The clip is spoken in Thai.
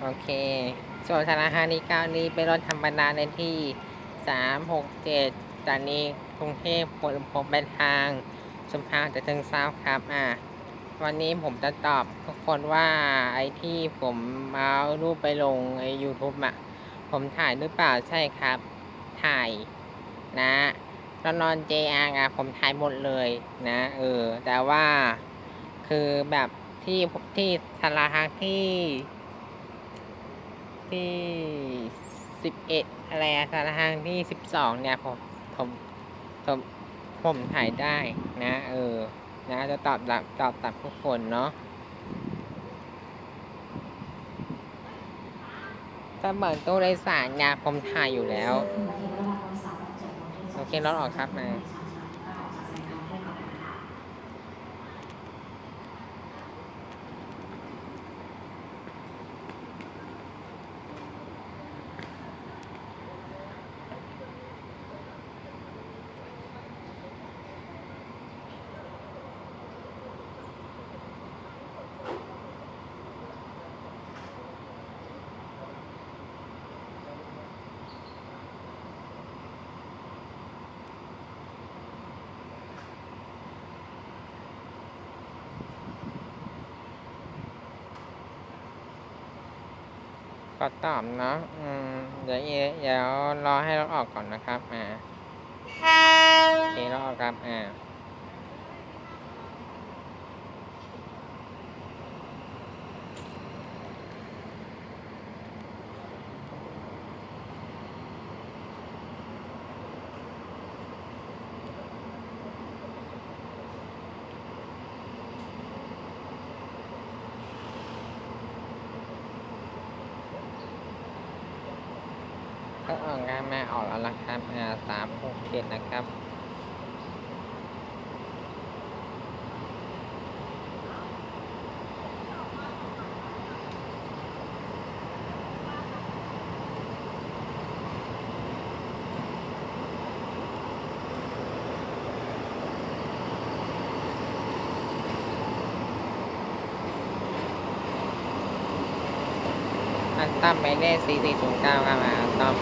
โอเค ส่วนธนาคารนี้เก้านี้เป็นรถธรรมดาในที่สามหกเจ็ดจากนี้กรุงเทพปวดผมเป็นทางสุพรรณจะถึงเซาครับอะวันนี้ผมจะตอบทุกคนว่าไอ้ที่ผมเอารูปไปลงไอ้ YouTube อะ ผมถ่ายหรือเปล่าใช่ครับ ถ่ายนะแล้วนอน JR อะผมถ่ายหมดเลยนะ เออ แต่ว่าคือแบบที่ที่ธนาคารที่ ที่สิบเอ็ดอะไรอะธนาคารที่สิบสองเนี่ย ผมผมผมผมถ่ายได้นะ เออ นะ จะตอบรับตอบตับทุกคนเนาะถ้าเบิกตู้โดยสารเนี่ยผมถ่ายอยู่แล้ว โอเครถออกครับมา ก็ตอบเนาะอืมเดี๋ยวเอเดี๋ยวรอให้รถออกก่อนนะครับ อ่าโอเครถออกครับ อ่า ก็ออกงานมาออกแล้วนะครับอ่าสามหกเจ็ดนะครับ อันตั้มไปได้สี่สี่ศูนย์เก้าครับตั้ม